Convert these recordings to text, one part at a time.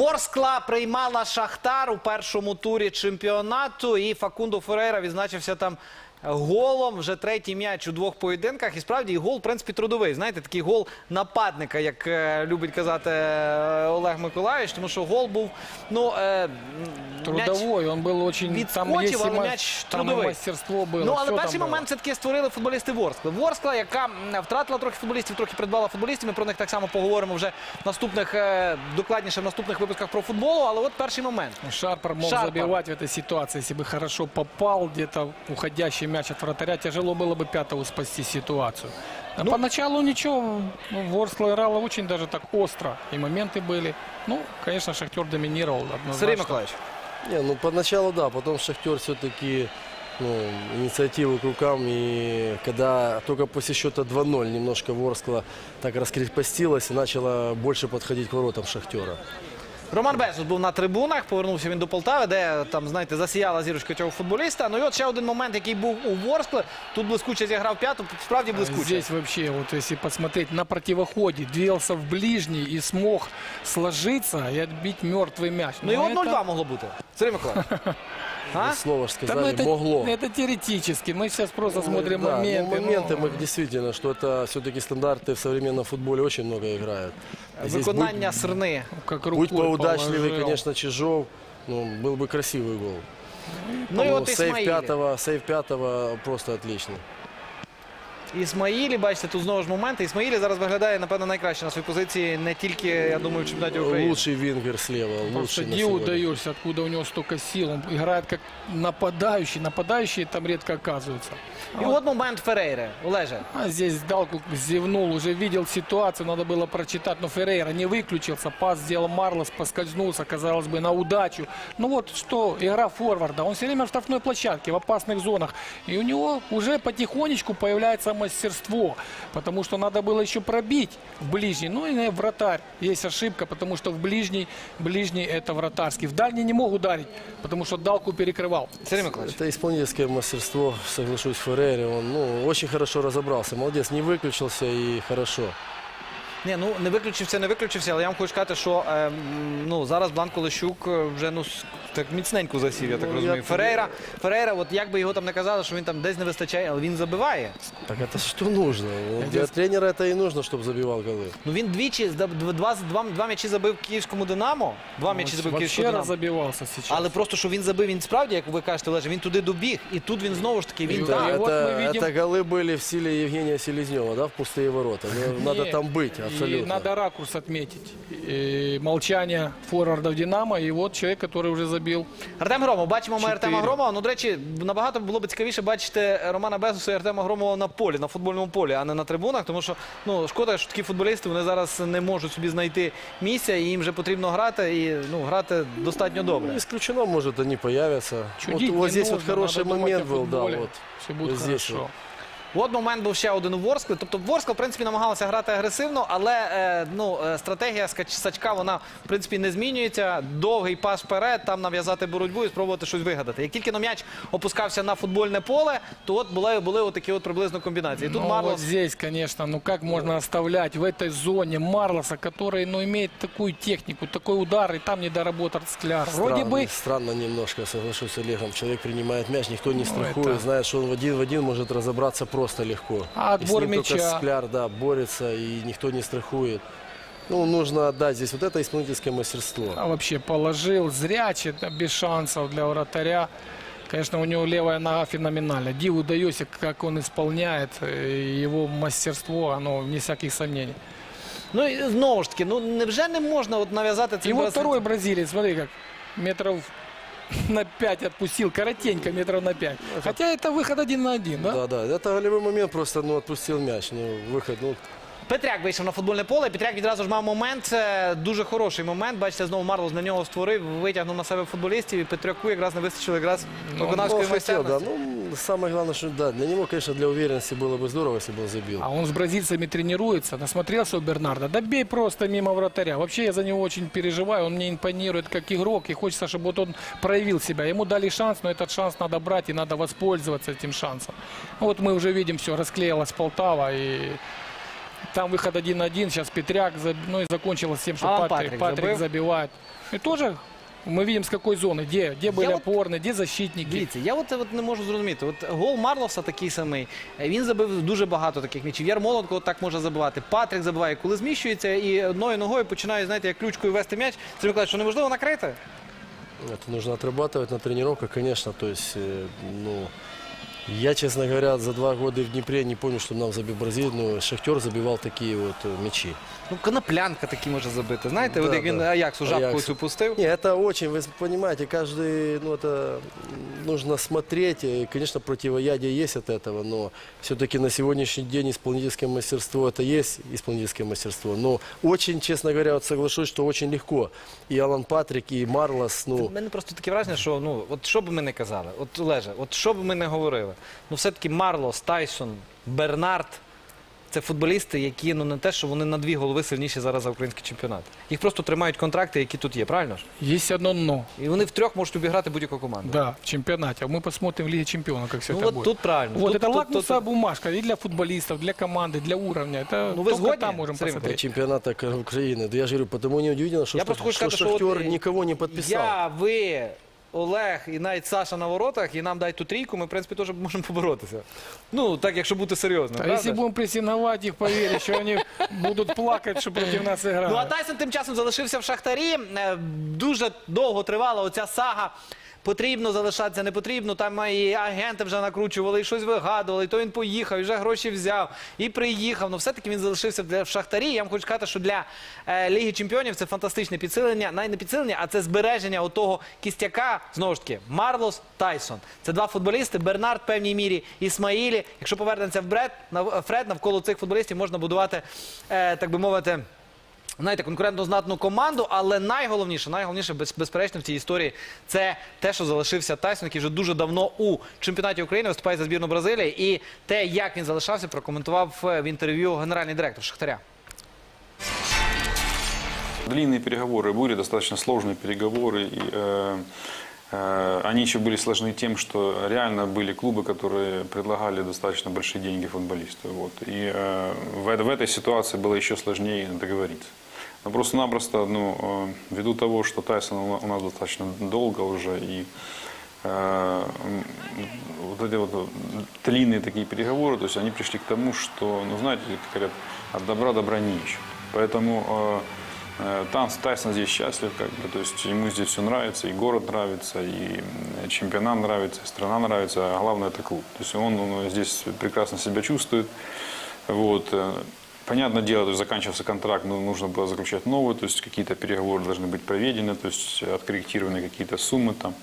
Ворскла приймала Шахтар у першому турі чемпіонату, і Факунду Ферейра відзначився там голом. Вже третій м'яч у двох поєдинках. І справді і гол, в принципі, трудовий. Знаєте, такий гол нападника, як е, любить казати е, Олег Миколаївич, тому що гол був ну е, м, м'яч- Трудовой, он был очень... Там Відскочив, есть и але ма- м'яч там и трудовий. мастерство было. Ну, але всё перший там было. момент все-таки створили футболісти Ворскли. Ворскла, яка м, втратила трохи футболістів, трохи придбала футболістів. Ми про них так само поговоримо вже в наступних, е, докладніше в наступних випусках про футбол. Але от перший момент. Ну, Шарпер мог Шарпер. забивать в этой ситуации. Если бы хорошо попал где-то уходящий мяч от вратаря, тяжело было бы пятого спасти ситуацию. А Ну- поначалу ничего, ну, Ворскла играла очень даже так остро. И моменты были. Ну, конечно, Шахтер доминировал Сергій однозначно. Миколаївич. Не, ну поначалу да, потом Шахтер все-таки ну, инициативу к рукам. И когда только после счета 2-0 немножко Ворскла так раскрепостилась и начала больше подходить к воротам Шахтера. Роман Безус був на трибунах, повернувся він до Полтави, де там, знаєте, засіяла зірочка цього футболіста. Ну і от ще один момент, який був у Ворскле. Тут блискуче зіграв п'яту, справді блискуче. Здесь вообще, вот если посмотреть на противоходе, двигался в ближний и смог сложиться и отбить мертвый мяч. Ну і от 0-2 могло бути. Сергій Миколаївич. А? Слово ж Да, ну, сказали, это, могло. это теоретически. Мы сейчас просто смотрим Да, ну, моменты. моменты ну, мы действительно, что это все-таки стандарты в современном футболе очень много играют. А здесь Виконання Срни. как будь, рукой будь поудачливый, положил. конечно, Чижов, ну, был бы красивый гол. Ну і Ну, от сейв Ісмаїлі. пятого, сейв пятого просто отличный. Ісмаїлі, бачите, тут знову ж моменти. Ісмаїлі зараз виглядає, напевно, найкраще на своїй позиції, не тільки, я думаю, в чемпіонаті України. Лучший вингер слева, Просто лучший на диву сегодня. даешься, откуда у него столько сил. Он играет как нападающий. Нападающие там редко оказываются. І от момент Ферейри. Олеже. А здесь Далку зевнул, уже видел ситуацию, надо было прочитать. Но Феррейра не выключился, пас сделал Марлос, поскользнулся, казалось бы, на удачу. Ну вот что, игра форварда. Он все время в штрафной площадке, в опасных зонах. И у него уже потихонечку появляется мастерство. Потому что надо было еще пробить в ближний. Ну и э, вратарь. Есть ошибка, потому что в ближний, ближний это вратарский. В дальний не мог ударить, потому что Далку перекрывал. Сергій Миколаївич. Это исполнительское мастерство, соглашусь, Феррери. Он ну, очень хорошо разобрался. Молодец, не выключился и хорошо. Ні, ну не виключився, не виключився, але я вам хочу сказати, що е, м, ну, зараз Бланко Лещук е, вже ну, с- так міцненько засів, я так Ну, розумію. я- Ферейра, Ферейра, от як би його там не казали, що він там десь не вистачає, але він забиває. Так это что нужно? Ну, Для здесь- тренера это и нужно, чтобы забивал голы. Ну він двічі, зда- дв- два, два, два м'ячі забив київському Динамо. Два м'ячі забив київському Вообще Динамо. разобивался сейчас. Але просто що він забив, він справді, як ви кажете, Олеже, він туди добіг, і тут він знову ж таки він І там. так. это, вот мы видим- это голы были в силе Евгения Селезнева, да, в пустые ворота. Ну, Надо Не, там быть, И абсолютно. надо ракурс отметить. И молчание форвардов Динамо. И вот человек, который уже забил. Артем Громов, бачимо ми Артема Громова. Ну, до речі, набагато було б цікавіше бачити Романа Безуса і Артема Громова на полі, на футбольному полі, а не на трибунах. Тому що ну шкода, що такі футболісти вони зараз не можуть собі знайти місця, і їм вже потрібно грати и ну грати достатньо Не добре. исключено, может, они появятся. Чудить вот, вот не здесь вот нужно, хороший момент был, да, вот. Все будет Вот здесь хорошо. вот. От момент був ще один у Ворскли. Тобто Ворскла, в принципі, намагалася грати агресивно, але е, ну, е, стратегія Скач- Сачка вона в принципі не змінюється. Довгий пас вперед, там нав'язати боротьбу і спробувати щось вигадати. Як тільки на м'яч опускався на футбольне поле, то от були, були отакі от приблизно комбінації. Тут Ну, Марлос вот здесь, конечно, ну как можно оставлять в этой зоне Марлоса, который ну, имеет такую технику, такой удар, и там не доработал Скляр. Вроде Странно, бы странно немножко, соглашусь с Олегом. Человек принимает мяч, никто не Ну, страхует, это- знает, что он в один в один может разобраться просто Легко. А И отбор с ним только мяча? Скляр, да, борется, и никто не страхует. Ну, нужно отдать здесь вот это исполнительское мастерство. а вообще положил зрячий, да, без шансов для вратаря. Конечно, у него левая нога феноменальна. Диву даёшься, как он исполняет, э, его мастерство, оно вне всяких сомнений. Ну і знову ж таки, ну невже не можна от нав'язати И цим вот бразильцям? второй бразилец, смотри, как метров на 5 отпустил, коротенько, метров на 5. Хотя это выход один на один, да? Да, да, это голевой момент, просто ну, отпустил мяч. Ну, выход, ну, Петряк вийшов на футбольне поле. Петряк відразу ж мав момент. е, Дуже хороший момент. Бачите, знову Марлос на нього створив, витягнув на себе футболістів. І Петряку якраз не вистачило якраз Ну, виконавської он хотел, да. майстерності. Ну, самое главное, что да, для него, конечно, для уверенности было бы здорово, если бы он забил. А он с бразильцами тренируется, насмотрелся у Бернарда. Да бей просто мимо вратаря. Вообще я за него очень переживаю, он мне импонирует как игрок. И хочется, чтобы вот он проявил себя. Ему дали шанс, но этот шанс надо брать и надо воспользоваться этим шансом. Ну, Вот мы уже видим, все, расклеилась Полтава. И Там выход один на один, сейчас Петряк, заб- ну и закончилось тем, что Алан Патрик, Патрик Патрик забил. забивает. И тоже мы видим, с какой зоны, где, где были вот- опорные, где защитники. Дивіться, я от, от не можу зрозуміти. От гол Марлоса такий самий. Е, Він забив дуже багато таких м'ячів. Ярмоленко от так може забивати. Патрик забиває, коли зміщується і одною ногою починає, знаєте, як ключкою вести м'яч. Це Миколаївич, що неможливо накрити. Это нужно отрабатывать на тренировках, конечно. То есть, э, ну, я, честно говоря, за два года в Днепре не помню, что нам забил Бразилию, но Шахтер забивал такие вот э, мячи. Ну, коноплянка такі може забити. Знаєте, Да, от як він да. Аяксу жабку Аякс. цю пустив. Не, это очень, вы понимаете, каждый, ну, это м, нужно смотреть. И, конечно, противоядие есть от этого, но все-таки на сегодняшний день исполнительское мастерство, это есть исполнительское мастерство. Но очень, честно говоря, вот соглашусь, что очень легко. И Алан Патрик, и Марлос, У ну, мене просто таке враження, що ну от що б ми не казали, от Олеже, от що б ми не говорили, ну все-таки Марлос, Тайсон, Бернард це футболісти, які ну не те, що вони на дві голови сильніші зараз за український чемпіонат. Їх просто тримають контракти, які тут є, правильно ж? Есть одно но. І вони втрьох можуть обіграти будь-яку команду. Да, в чемпионате. А мы посмотрим в Лиге Чемпионов, как все Ну это от будет. тут правильно. Вот тут, это тут- лакмусовая тут- бумажка и для футболистов, для команды, для уровня. Это Ну, вы только сгодны, там можем Сергей для посмотреть. чемпионата К- Украины. Да я же говорю, потому не удивительно, что, Я что, просто хочу что сказати, що Шахтер от, е, никого не подписал. Я, ви, Олег і навіть Саша на воротах, і нам дай ту трійку, ми, в принципі, теж можемо поборотися. Ну, так, якщо бути серйозним. А правда если ж? будем прессинговать их, поверь, что они будут плакать, что против нас Ну а играют. Тайсон тим часом залишився в Шахтарі. Е, Дуже довго тривала оця сага. Потрібно залишатися, не потрібно. Там і агенти вже накручували, і щось вигадували. І то він поїхав, і вже гроші взяв, і приїхав. Ну все-таки він залишився в Шахтарі. Я вам хочу сказати, що для е, Ліги Чемпіонів це фантастичне підсилення. Навіть не підсилення, а це збереження отого кістяка. Знову ж таки, Марлос Тайсон. Це два футболісти. Бернард в певній мірі Ісмаїлі. Якщо повернеться в Бред, Фред, навколо цих футболістів можна будувати, е, так би мовити знаєте, конкурентно знатну команду, але найголовніше, найголовніше, без, безперечно, в цій історії це те, що залишився Тайсон, який вже дуже давно у чемпіонаті України виступає за збірну Бразилії. І те, як він залишався, прокоментував е, в інтерв'ю генеральний директор Шахтаря. Длинные переговоры были, достаточно сложные переговоры. И, э, э, они еще были сложны тем, что реально были клубы, которые предлагали достаточно большие деньги футболисту. Вот. И э, в, эт- в этой ситуации было еще сложнее договориться. Просто-напросто, ну, э, ввиду того, что Тайсон у на- у нас достаточно долго уже, и э, вот эти вот длинные такие переговоры, то есть они пришли к тому, что, ну, знаете, как говорят, от добра добра не ищут. Поэтому э, э, Танс, Тайсон здесь счастлив, как бы, то есть ему здесь все нравится, и город нравится, и чемпионат нравится, и страна нравится, а главное это клуб. То есть он, он здесь прекрасно себя чувствует. Вот. Понятное дело, то есть заканчивался контракт, но нужно было заключать новый, то есть какие-то переговоры должны быть проведены, то есть откорректированы какие-то суммы там,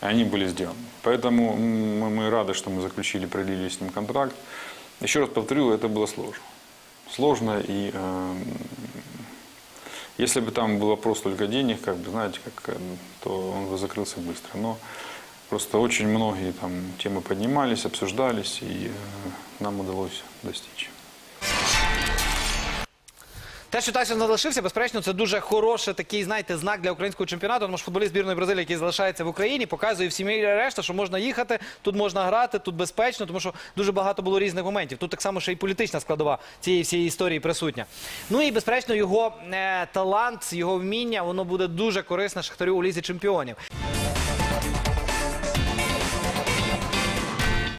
и они были сделаны. Поэтому мы, мы рады, что мы заключили, продлили с ним контракт. Еще раз повторю, это было сложно. Сложно и э, если бы там был вопрос только денег, как бы, знаете, как, э, то он бы закрылся быстро. Но просто очень многие там темы поднимались, обсуждались, и э, нам удалось достичь. Те, що Тайсон залишився, безперечно, це дуже хороший такий, знаєте, знак для українського чемпіонату. Тому що футболіст збірної Бразилії, який залишається в Україні, показує всім і решта, що можна їхати, тут можна грати, тут безпечно, тому що дуже багато було різних моментів. Тут так само ще й політична складова цієї всієї історії присутня. Ну і безперечно, його е, талант, його вміння, воно буде дуже корисне Шахтарю у лізі чемпіонів.